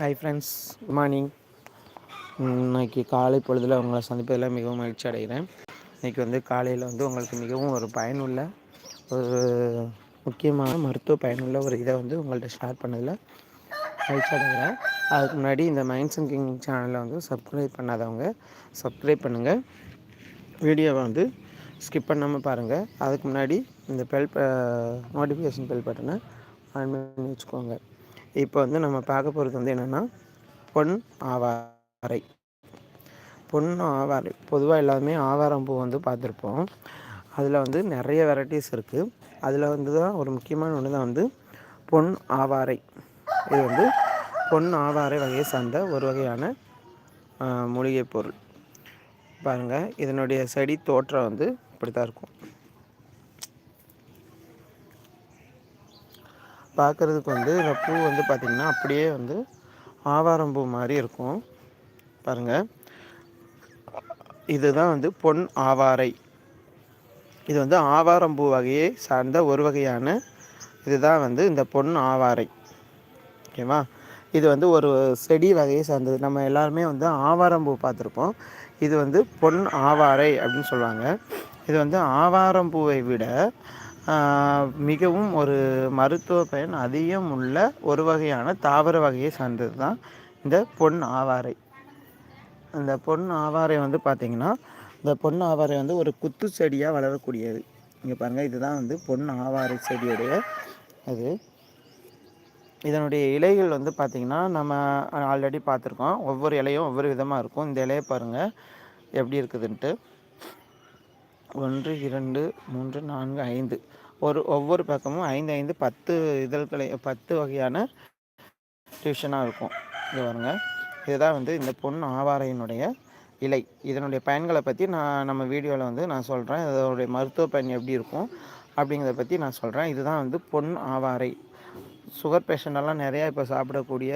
Hi friends good morning இன்றைக்கி காலை பொழுதில் உங்களை சந்திப்பதில் மிகவும் மகிழ்ச்சி அடைகிறேன். இன்றைக்கி வந்து காலையில் வந்து உங்களுக்கு மிகவும் ஒரு பயனுள்ள ஒரு முக்கியமான மருத்துவ பயனுள்ள ஒரு இதை வந்து உங்கள்கிட்ட ஷேர் பண்ணதில் மகிழ்ச்சி அடைகிறேன். அதுக்கு முன்னாடி இந்த மைண்ட் சிங்கிங் சேனலை சேனலில் வந்து சப்ஸ்கிரைப் பண்ணாதவங்க சப்ஸ்கிரைப் பண்ணுங்கள் வீடியோவை வந்து ஸ்கிப் பண்ணாமல் பாருங்கள் அதுக்கு முன்னாடி இந்த பெல் நோட்டிஃபிகேஷன் பெல் பட்டனை ஆன் பண்ணி வச்சுக்கோங்க. இப்போ வந்து நம்ம பார்க்க போகிறது வந்து என்னென்னா பொன் ஆவாரை. பொன் ஆவாரை. பொதுவாக எல்லாருமே ஆவாரம் பூ வந்து பார்த்துருப்போம். அதில் வந்து நிறைய வெரைட்டிஸ் இருக்குது அதில் வந்து தான் ஒரு முக்கியமான ஒன்று தான் வந்து பொன் ஆவாரை. இது வந்து பொன் ஆவாரை வகையை சார்ந்த ஒரு வகையான மூலிகை பொருள். பாருங்கள் இதனுடைய செடி தோற்றம் வந்து இப்படி தான் இருக்கும். பார்க்குறதுக்கு வந்து இந்த பூ வந்து பார்த்திங்கன்னா அப்படியே வந்து ஆவாரம் பூ மாதிரி இருக்கும். பாருங்கள் இதுதான் வந்து பொன் ஆவாரை. இது வந்து ஆவாரம் பூ வகையை சார்ந்த ஒரு வகையான இதுதான் வந்து இந்த பொன் ஆவாரை. ஓகேவா இது வந்து ஒரு செடி வகையை சார்ந்தது. நம்ம எல்லாருமே வந்து ஆவாரம் பூ பார்த்துருப்போம். இது வந்து பொன் ஆவாரை அப்படின்னு சொல்லுவாங்க. இது வந்து ஆவாரம் பூவை விட மிகவும் ஒரு மருத்துவ பயன் அதிகம் உள்ள ஒரு வகையான தாவர வகையை சார்ந்தது தான் இந்த பொன் ஆவாரை. இந்த பொன் ஆவாரை வந்து பார்த்திங்கன்னா இந்த பொன் ஆவாரை வந்து ஒரு குத்து செடியாக வளரக்கூடியது. இங்கே பாருங்கள் இதுதான் வந்து பொன் ஆவாரை செடியுடைய அது இதனுடைய இலைகள் வந்து பார்த்திங்கன்னா நம்ம ஆல்ரெடி பார்த்துருக்கோம் ஒவ்வொரு இலையும் ஒவ்வொரு விதமாக இருக்கும். இந்த இலையை பாருங்கள் எப்படி இருக்குதுன்ட்டு. ஒன்று இரண்டு மூன்று நான்கு ஐந்து. ஒரு ஒவ்வொரு பக்கமும் ஐந்து ஐந்து பத்து இதழ்களை பத்து வகையான டியூஷனாக இருக்கும். இது பாருங்க. இதுதான் வந்து இந்த பொன் ஆவாரையினுடைய இலை. இதனுடைய பயன்களை பற்றி நான் நம்ம வீடியோவில் வந்து நான் சொல்கிறேன் இதனுடைய மருத்துவ பயன் எப்படி இருக்கும் அப்படிங்கிறத பற்றி நான் சொல்கிறேன் இதுதான் வந்து பொன் ஆவாரை. சுகர் பேஷண்டெல்லாம் நிறையா இப்போ சாப்பிடக்கூடிய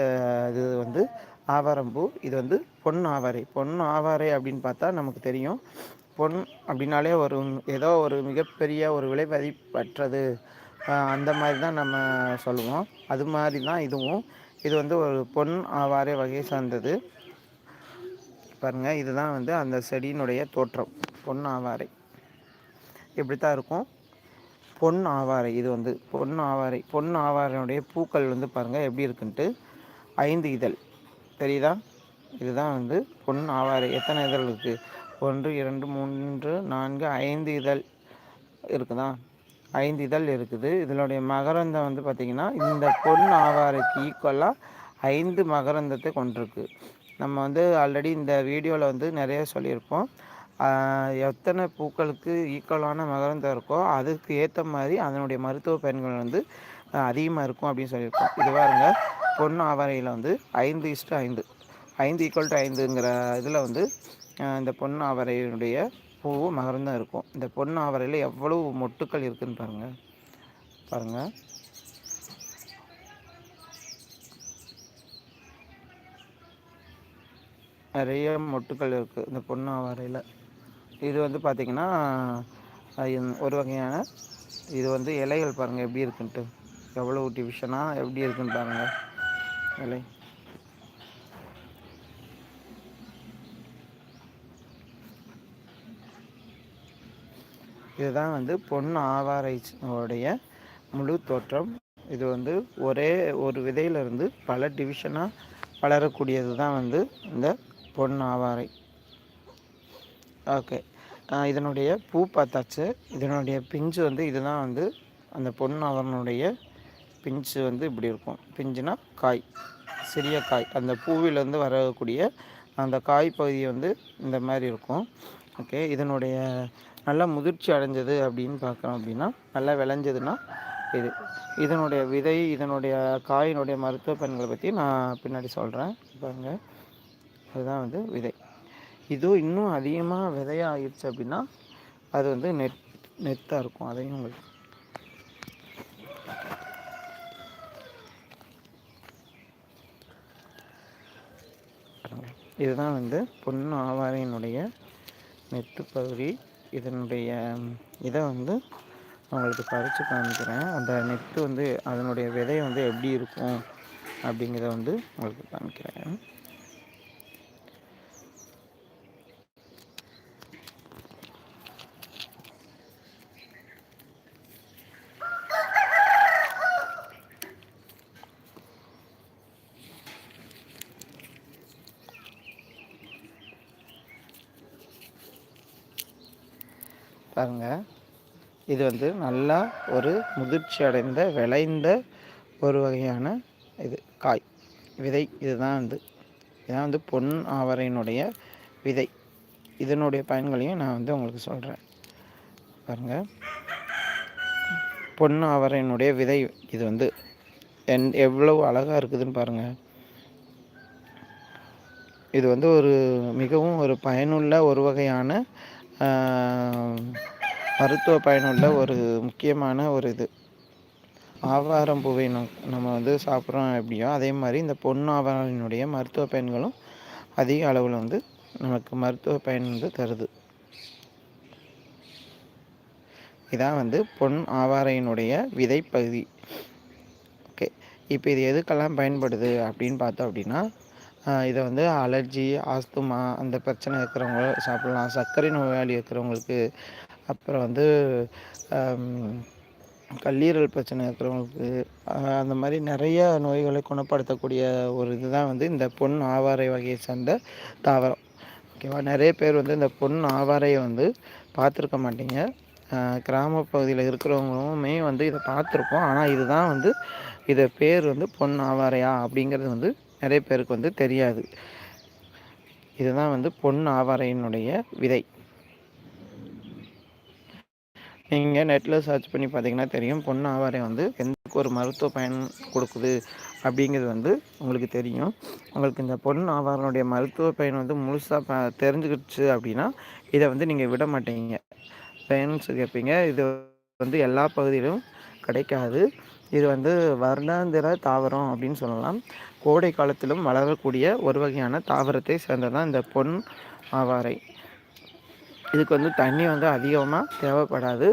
இது வந்து ஆவாரம்பூ இது வந்து பொன் ஆவாரை. பொன் ஆவாரை அப்படின்னு பார்த்தா நமக்கு தெரியும். பொன் அப்படின்னாலே ஒரு ஏதோ ஒரு மிகப்பெரிய ஒரு விலை மதிப்பற்றது அந்த மாதிரி தான் நம்ம சொல்லுவோம். அது மாதிரி தான் இதுவும். இது வந்து ஒரு பொன் ஆவாரே வகையை சார்ந்தது. பாருங்கள் இதுதான் வந்து அந்த செடியினுடைய தோற்றம் பொன் ஆவாரை. இப்படி தான் இருக்கும். பொன் ஆவாரை இது வந்து பொன் ஆவாரை பொன் ஆவாரனுடைய பூக்கள் வந்து பாருங்கள் எப்படி இருக்குன்ட்டு. ஐந்து இதழ். தெரியுதா? இதுதான் வந்து பொன் ஆவாரை. எத்தனை இதழ் இருக்குது ஒன்று இரண்டு மூன்று நான்கு ஐந்து இதழ் இருக்குதா? ஐந்து இதழ் இருக்குது. இதனுடைய மகரந்தம் வந்து பார்த்திங்கன்னா இந்த பொன் ஆவாரைக்கு ஈக்குவலாக ஐந்து மகரந்தத்தை கொண்டிருக்கு. நம்ம வந்து ஆல்ரெடி இந்த வீடியோவில் வந்து நிறைய சொல்லியிருப்போம். எத்தனை பூக்களுக்கு ஈக்குவலான மகரந்தம் இருக்கோ அதுக்கு ஏற்ற மாதிரி அதனுடைய மருத்துவ பயன்கள் வந்து அதிகமாக இருக்கும் அப்படின்னு சொல்லியிருக்கோம். இது பாருங்க பொன் ஆவாரையில் வந்து ஐந்து இஷ்டம் ஐந்து ஐந்து ஈக்குவல் டு ஐந்துங்கிற இதில் வந்து இந்த பொன் ஆவரையினுடைய பூவும் மகரந்தம் இருக்கும். இந்த பொன் ஆவரையில் எவ்வளவு மொட்டுக்கள் இருக்குதுன்னு பாருங்கள் பாருங்கள் நிறைய மொட்டுக்கள் இருக்குது இந்த பொன் ஆவாரையில். இது வந்து பார்த்திங்கன்னா ஒரு வகையான இது வந்து இலைகள் பாருங்கள் எப்படி இருக்குன்ட்டு. எவ்வளோ டிவிஷனாக எப்படி இருக்குன்னு பாருங்கள் இலை. இதுதான் வந்து பொன் ஆவாரைச்சியோடைய முழு தோற்றம். இது வந்து ஒரே ஒரு விதையிலிருந்து பல டிவிஷனாக வளரக்கூடியது தான் வந்து இந்த பொன் ஆவாரை. ஓகே இதனுடைய பூ பார்த்தாச்சு. இதனுடைய பிஞ்சு வந்து இதுதான் வந்து அந்த பொன் ஆவரனுடைய பிஞ்சு வந்து இப்படி இருக்கும். பிஞ்சுனா காய் சிறிய காய். அந்த பூவிலேருந்து வரக்கூடிய அந்த காய் பகுதி வந்து இந்த மாதிரி இருக்கும். ஓகே இதனுடைய நல்லா முதிர்ச்சி அடைஞ்சது அப்படின்னு பார்க்குறோம் அப்படின்னா நல்லா விளைஞ்சதுன்னா இது. இதனுடைய விதை இதனுடைய காயினுடைய மருத்துவ பயன்களை பற்றி நான் பின்னாடி சொல்கிறேன் பாருங்க. அதுதான் வந்து விதை. இது இன்னும் அதிகமாக விதையாக ஆயிடுச்சு அப்படின்னா அது வந்து நெட் நெத்தாக இருக்கும். அதையும் உங்களுக்கு இதுதான் வந்து பொண்ணு ஆவாரையினுடைய நெத்து பகுதி இதனுடைய இதை வந்து உங்களுக்கு பறித்து காமிக்கிறேன். அந்த நெட்டு வந்து அதனுடைய விதை வந்து எப்படி இருக்கும் அப்படிங்கிறத வந்து உங்களுக்கு காமிக்கிறேன். பாருங்கள் இது வந்து நல்லா ஒரு முதிர்ச்சி அடைந்த விளைந்த ஒரு வகையான இது காய். விதை இதுதான் வந்து இதுதான் வந்து பொன் ஆவரையினுடைய விதை. இதனுடைய பயன்களையும் நான் வந்து உங்களுக்கு சொல்கிறேன் பாருங்கள் பொன் ஆவரையினுடைய விதை இது வந்து. என் எவ்வளவு அழகாக இருக்குதுன்னு பாருங்கள் இது வந்து ஒரு மிகவும் ஒரு பயனுள்ள ஒரு வகையான மருத்துவ பயனுள்ள ஒரு முக்கியமான ஒரு இது. ஆவாரம் பூவை நம்ம வந்து சாப்பிட்றோம் எப்படியோ அதே மாதிரி இந்த பொன் ஆவாரினுடைய மருத்துவ பயன்களும் அதிக அளவில் வந்து நமக்கு மருத்துவ பயன் வந்து தருது. இதான் வந்து பொன் ஆவாரையினுடைய விதை பகுதி ஓகே. இப்போ இது எதுக்கெல்லாம் பயன்படுது அப்படின்னு பார்த்தோம் அப்படின்னா இதை வந்து அலர்ஜி ஆஸ்துமா அந்த பிரச்சனை இருக்கிறவங்க சாப்பிட்லாம். சர்க்கரை நோயாளி இருக்கிறவங்களுக்கு அப்புறம் வந்து கல்லீரல் பிரச்சனை இருக்கிறவங்களுக்கு அந்த மாதிரி நிறைய நோய்களை குணப்படுத்தக்கூடிய ஒரு இதுதான் வந்து இந்த பொன் ஆவாரை வகையை சேர்ந்த தாவரம். ஓகேவா? நிறைய பேர் வந்து இந்த பொன் ஆவாரையை வந்து பார்த்துருக்க மாட்டீங்க. கிராமப்பகுதியில் இருக்கிறவங்களுமே வந்து இதை பார்த்துருப்போம். ஆனால் இதுதான் வந்து இதை பேர் வந்து பொன் ஆவாரையா அப்படிங்கிறது வந்து நிறைய பேருக்கு வந்து தெரியாது. இதுதான் வந்து பொன் ஆவாரையினுடைய விதை. நீங்கள் நெட்டில் சர்ச் பண்ணி பார்த்தீங்கன்னா தெரியும். பொன் ஆவாரை வந்து எந்த ஒரு மருத்துவ பயன் கொடுக்குது அப்படிங்கிறது வந்து உங்களுக்கு தெரியும். உங்களுக்கு இந்த பொன் ஆவாரனுடைய மருத்துவ பயன் வந்து முழுசாக ப தெரிஞ்சுக்கிடுச்சு அப்படின்னா இதை வந்து நீங்கள் விட மாட்டீங்க. பயன்ஸ் கேட்பீங்க இது வந்து எல்லா பகுதியிலும் கிடைக்காது. இது வந்து வருடாந்திர தாவரம் அப்படின்னு சொல்லலாம். கோடை காலத்திலும் வளரக்கூடிய ஒரு வகையான தாவரத்தை சேர்ந்ததான் இந்த பொன் ஆவாரை. இதுக்கு வந்து தண்ணி வந்து அதிகமாக தேவைப்படாது.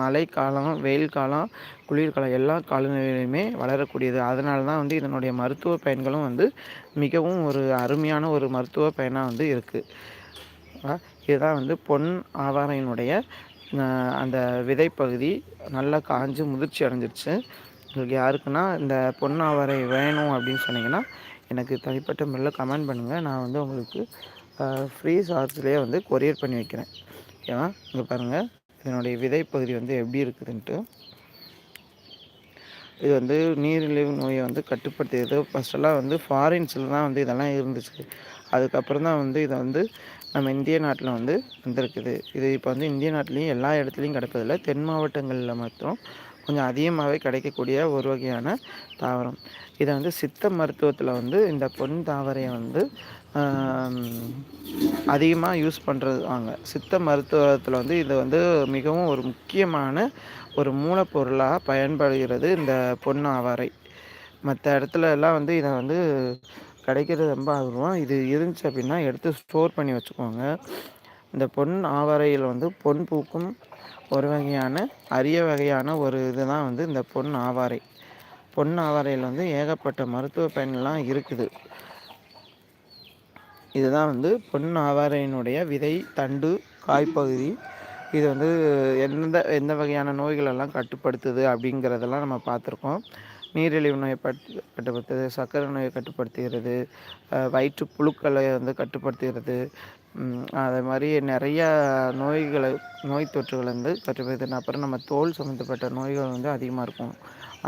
மழை காலம் வெயில் காலம் குளிர்காலம் எல்லா காலநிலையிலுமே வளரக்கூடியது. அதனால தான் வந்து இதனுடைய மருத்துவ பயன்களும் வந்து மிகவும் ஒரு அருமையான ஒரு மருத்துவ பயனாக வந்து இருக்குது இதுதான் வந்து பொன் ஆவாரையினுடைய அந்த விதைப்பகுதி நல்லா காஞ்சு முதிர்ச்சி அடைஞ்சிருச்சு. உங்களுக்கு யாருக்குன்னா இந்த பொன்னாவரை வேணும் அப்படின்னு சொன்னீங்கன்னா எனக்கு தனிப்பட்ட முறையில் கமெண்ட் பண்ணுங்கள் நான் வந்து உங்களுக்கு ஃப்ரீ சார்ஜ்லேயே வந்து கொரியர் பண்ணி வைக்கிறேன். ஓகேவா? இங்கே பாருங்கள் இதனுடைய விதைப்பகுதி வந்து எப்படி இருக்குதுன்ட்டு. இது வந்து நீரிழிவு நோயை வந்து கட்டுப்படுத்தியது. ஃபஸ்ட்டெல்லாம் வந்து ஃபாரின்ஸில் தான் வந்து இதெல்லாம் இருந்துச்சு. அதுக்கப்புறம் தான் வந்து இதை வந்து நம்ம இந்திய நாட்டில் வந்து வந்திருக்குது. இது இப்போ வந்து இந்திய நாட்டிலையும் எல்லா இடத்துலையும் கிடைப்பதில்லை. தென் மாவட்டங்களில் மட்டும் கொஞ்சம் அதிகமாகவே கிடைக்கக்கூடிய ஒரு வகையான தாவரம். இதை வந்து சித்த மருத்துவத்தில் வந்து இந்த பொன் தாவரையை வந்து அதிகமாக யூஸ் பண்ணுறதுவாங்க சித்த மருத்துவத்தில் வந்து இது வந்து மிகவும் ஒரு முக்கியமான ஒரு மூலப்பொருளாக பயன்படுகிறது இந்த பொன் ஆவாரை மற்ற இடத்துல எல்லாம் வந்து இதை வந்து கிடைக்கிறது ரொம்ப ஆர்வம் இது இருந்துச்சு அப்படின்னா எடுத்து ஸ்டோர் பண்ணி வச்சுக்கோங்க. இந்த பொன் ஆவாரையில் வந்து பொன் பூக்கும் ஒரு வகையான அரிய வகையான ஒரு இதுதான் வந்து இந்த பொன் ஆவாரை. பொன் ஆவாரையில் வந்து ஏகப்பட்ட மருத்துவ பயன்லாம் இருக்குது. இதுதான் வந்து பொன் ஆவாரையினுடைய விதை தண்டு காய்ப்பகுதி இது வந்து எந்த எந்த வகையான நோய்களெல்லாம் கட்டுப்படுத்துது அப்படிங்கிறதெல்லாம் நம்ம பார்த்துருக்கோம். நீரிழிவு நோயை கட்டுப்படுத்துறது சர்க்கரை நோயை கட்டுப்படுத்துகிறது வயிற்று புழுக்களை வந்து கட்டுப்படுத்துகிறது. அதே மாதிரி நிறையா நோய்களை நோய் தொற்றுகள் வந்து கட்டுப்படுத்து அப்புறம் நம்ம தோல் சம்மந்தப்பட்ட நோய்கள் வந்து அதிகமாக இருக்கும்.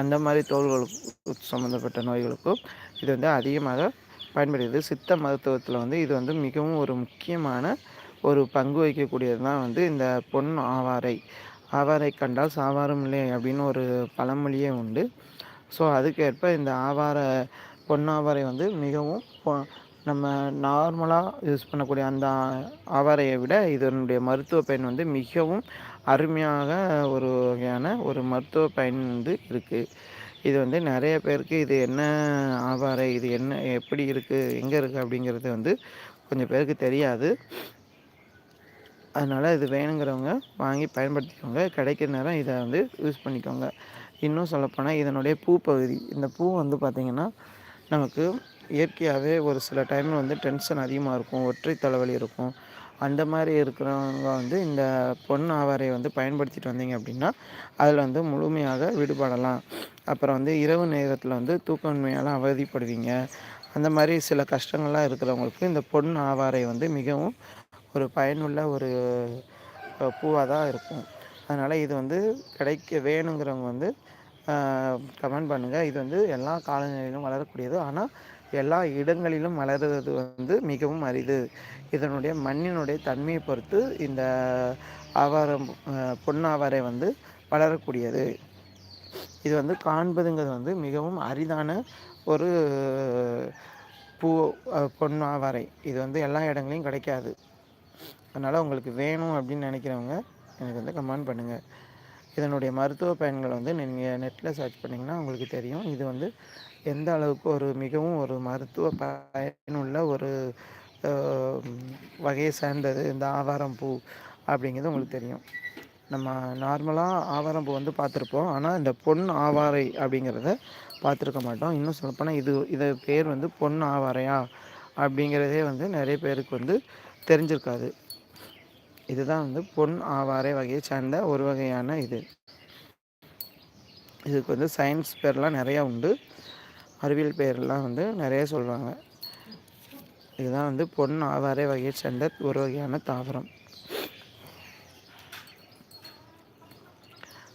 அந்த மாதிரி தோள்களுக்கு சம்மந்தப்பட்ட நோய்களுக்கும் இது வந்து அதிகமாக பயன்படுகிறது. சித்த மருத்துவத்தில் வந்து இது வந்து மிகவும் ஒரு முக்கியமான ஒரு பங்கு வகிக்கக்கூடியது தான் வந்து இந்த பொன் ஆவாரை. ஆவாரை கண்டால் சாவாரும் இல்லை அப்படின்னு ஒரு பழமொழியே உண்டு. ஸோ அதுக்கேற்ப இந்த ஆவார பொன்னாவாரை வந்து மிகவும் நம்ம நார்மலாக யூஸ் பண்ணக்கூடிய அந்த ஆவாரையை விட இதனுடைய மருத்துவ பயன் வந்து மிகவும் அருமையாக ஒரு வகையான ஒரு மருத்துவ பயன் வந்து இருக்குது இது வந்து நிறைய பேருக்கு இது என்ன ஆவாரை இது என்ன எப்படி இருக்குது எங்கே இருக்குது அப்படிங்கிறது வந்து கொஞ்சம் பேருக்கு தெரியாது. அதனால் இது வேணுங்கிறவங்க வாங்கி பயன்படுத்திக்கோங்க. கிடைக்கிற நேரம் இதை வந்து யூஸ் பண்ணிக்கோங்க. இன்னும் சொல்லப்போனால் இதனுடைய பூ பகுதி இந்த பூ வந்து பார்த்திங்கன்னா நமக்கு இயற்கையாகவே ஒரு சில டைமில் வந்து டென்ஷன் அதிகமாக இருக்கும் ஒற்றை தலைவலி இருக்கும். அந்த மாதிரி இருக்கிறவங்க வந்து இந்த பொன் ஆவாரை வந்து பயன்படுத்திட்டு வந்தீங்க அப்படின்னா அதில் வந்து முழுமையாக விடுபடலாம். அப்புறம் வந்து இரவு நேரத்தில் வந்து தூக்கமின்மையால் அவதிப்படுவீங்க. அந்த மாதிரி சில கஷ்டங்கள்லாம் இருக்கிறவங்களுக்கு இந்த பொன் ஆவாரை வந்து மிகவும் ஒரு பயனுள்ள ஒரு பூவாக தான் இருக்கும். அதனால் இது வந்து கிடைக்க வேணுங்கிறவங்க வந்து கமெண்ட் பண்ணுங்கள் இது வந்து எல்லா காலநிலையிலும் வளரக்கூடியது. ஆனால் எல்லா இடங்களிலும் வளருவது வந்து மிகவும் அரிது. இதனுடைய மண்ணினுடைய தன்மையை பொறுத்து இந்த ஆவாரம் பொன்னாவரை வந்து வளரக்கூடியது. இது வந்து காண்பதுங்கிறது வந்து மிகவும் அரிதான ஒரு பூ பொன்னாவரை இது வந்து எல்லா இடங்களையும் கிடைக்காது. அதனால் உங்களுக்கு வேணும் அப்படின்னு நினைக்கிறவங்க எனக்கு வந்து கமெண்ட் பண்ணுங்கள் இதனுடைய மருத்துவ பயன்கள் வந்து நீங்கள் நெட்டில் சர்ச் பண்ணிங்கன்னா உங்களுக்கு தெரியும். இது வந்து எந்த அளவுக்கு ஒரு மிகவும் ஒரு மருத்துவ பயனுள்ள ஒரு வகையை சேர்ந்தது. இந்த ஆவாரம் பூ அப்படிங்கிறது உங்களுக்கு தெரியும். நம்ம நார்மலாக ஆவாரம் பூ வந்து பார்த்துருப்போம். ஆனால் இந்த பொன் ஆவாரை அப்படிங்கிறத பார்த்துருக்க மாட்டோம். இன்னும் சொல்லப்போனால் இது இது பேர் வந்து பொன் ஆவாரையா அப்படிங்கிறதே வந்து நிறைய பேருக்கு வந்து தெரிஞ்சிருக்காது. இதுதான் வந்து பொன் ஆவாரை வகையை சார்ந்த ஒரு வகையான இது. இதுக்கு வந்து சயின்ஸ் பேர்லாம் நிறையா உண்டு. அறிவியல் பேர்லாம் வந்து நிறைய சொல்லுவாங்க. இதுதான் வந்து பொன் ஆவாரை வகையை சேர்ந்த ஒரு வகையான தாவரம்.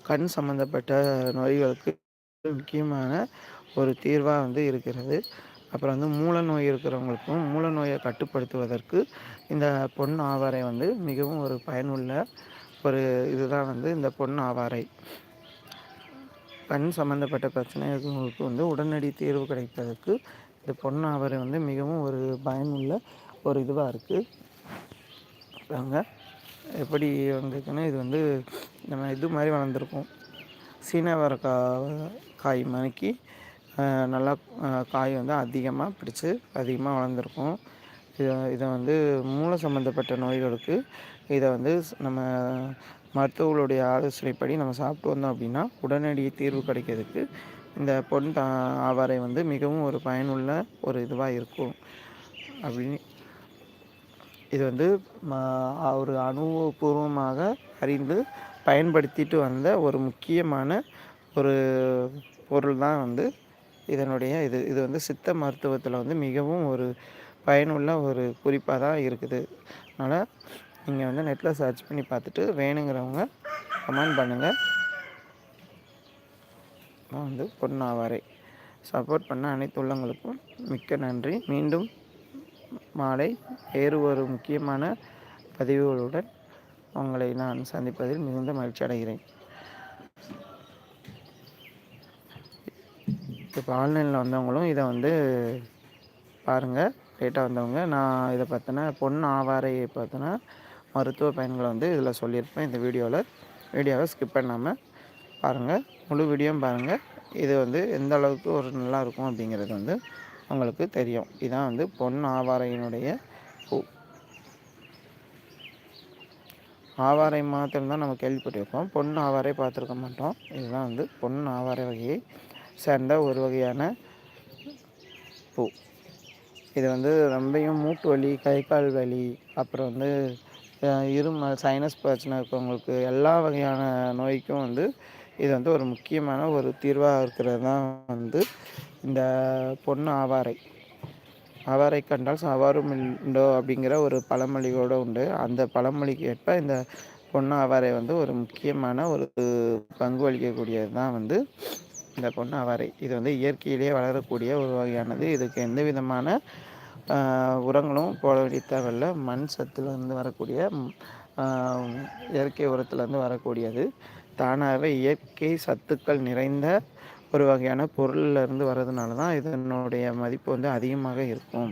கண் சம்மந்தப்பட்ட நோய்களுக்கு முக்கியமான ஒரு தீர்வாக வந்து இருக்கிறது. அப்புறம் வந்து மூல நோய் இருக்கிறவங்களுக்கும் மூல நோயை கட்டுப்படுத்துவதற்கு இந்த பொன் ஆவாரை வந்து மிகவும் ஒரு பயனுள்ள ஒரு இதுதான் வந்து இந்த பொன் ஆவாரை. கண் சம்மந்தப்பட்ட பிரச்சனைகளுக்கு வந்து உடனடி தீர்வு கிடைப்பதற்கு இந்த பொன் ஆவாரை வந்து மிகவும் ஒரு பயனுள்ள ஒரு இதுவாக இருக்குது அங்கே எப்படி வந்திருக்குன்னா இது வந்து நம்ம இது மாதிரி வளர்ந்துருக்கும் சீனவரக்காய் காய் மணிக்கு நல்லா காய் வந்து அதிகமாக பிடிச்சி அதிகமாக வளர்ந்துருக்கும். இதை இதை வந்து மூளை சம்மந்தப்பட்ட நோய்களுக்கு இதை வந்து நம்ம மருத்துவர்களுடைய ஆலோசனைப்படி நம்ம சாப்பிட்டு வந்தோம் அப்படின்னா உடனடி தீர்வு கிடைக்கிறதுக்கு இந்த பொன் தா ஆவாரை வந்து மிகவும் ஒரு பயனுள்ள ஒரு இதுவாக இருக்கும். அப்படின்னு இது வந்து ஒரு அனுபவபூர்வமாக அறிந்து பயன்படுத்திட்டு வந்த ஒரு முக்கியமான ஒரு பொருள் தான் வந்து இதனுடைய இது இது வந்து சித்த மருத்துவத்தில் வந்து மிகவும் ஒரு பயனுள்ள ஒரு குறிப்பாக தான் இருக்குது. அதனால் நீங்கள் வந்து நெட்டில் சர்ச் பண்ணி பார்த்துட்டு வேணுங்கிறவங்க கமெண்ட் பண்ணுங்கள் வந்து பொன்னாவாரை. சப்போர்ட் பண்ண அனைத்து உள்ளங்களுக்கும் மிக்க நன்றி. மீண்டும் மாலை வேறு ஒரு முக்கியமான பதிவுகளுடன் உங்களை நான் சந்திப்பதில் மிகுந்த மகிழ்ச்சி அடைகிறேன். இப்போ ஆன்லைனில் வந்தவங்களும் இதை வந்து பாருங்கள் லேட்டாக வந்தவங்க. நான் இதை பார்த்தோன்னா பொன் ஆவாரையை பார்த்தோன்னா மருத்துவ பயன்களை வந்து இதில் சொல்லியிருப்பேன் இந்த வீடியோவில் வீடியோவை ஸ்கிப் பண்ணாமல் பாருங்கள் முழு வீடியோவும் பாருங்கள் இது வந்து எந்த அளவுக்கு ஒரு நல்லா இருக்கும் அப்படிங்கிறது வந்து உங்களுக்கு தெரியும். இதுதான் வந்து பொன் ஆவாரையினுடைய பூ. ஆவாரை மாத்திரம்தான் நம்ம கேள்விப்பட்டிருக்கோம். பொன் ஆவாரை பார்த்துருக்க மாட்டோம். இதுதான் வந்து பொன் ஆவாரை வகையை சேர்ந்த ஒரு வகையான பூ. இது வந்து ரொம்பையும் மூட்டு வலி கை கால் வலி அப்புறம் வந்து இருமல் சைனஸ் பிரச்சனை இருக்கிறவங்களுக்கு எல்லா வகையான நோய்க்கும் வந்து இது வந்து ஒரு முக்கியமான ஒரு தீர்வாக இருக்கிறது தான் வந்து இந்த பொண்ணு ஆவாரை. ஆவாரை கண்டால் சவாரும் உண்டோ அப்படிங்கிற ஒரு பழமொழியோடு உண்டு. அந்த பழமொழிக்கு ஏற்ப இந்த பொண்ணு ஆவாரை வந்து ஒரு முக்கியமான ஒரு பங்கு வகிக்கக்கூடியது தான் வந்து இந்த பொண்ணு அவரை. இது வந்து இயற்கையிலேயே வளரக்கூடிய ஒரு வகையானது. இதுக்கு எந்த விதமான உரங்களும் போட வேண்டிய தேவையில்லை. மண் சத்துலேருந்து வரக்கூடிய இயற்கை உரத்துலேருந்து வரக்கூடியது. தானாகவே இயற்கை சத்துக்கள் நிறைந்த ஒரு வகையான பொருளிலிருந்து வர்றதுனால தான் இதனுடைய மதிப்பு வந்து அதிகமாக இருக்கும்.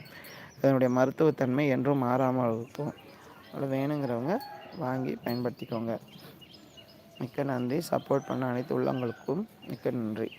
இதனுடைய மருத்துவத்தன்மை என்றும் மாறாமல் இருக்கும். அதில் வேணுங்கிறவங்க வாங்கி பயன்படுத்திக்கோங்க. மிக்க நன்றி. சப்போர்ட் பண்ண அனைத்து உள்ளங்களுக்கும் மிக்க நன்றி.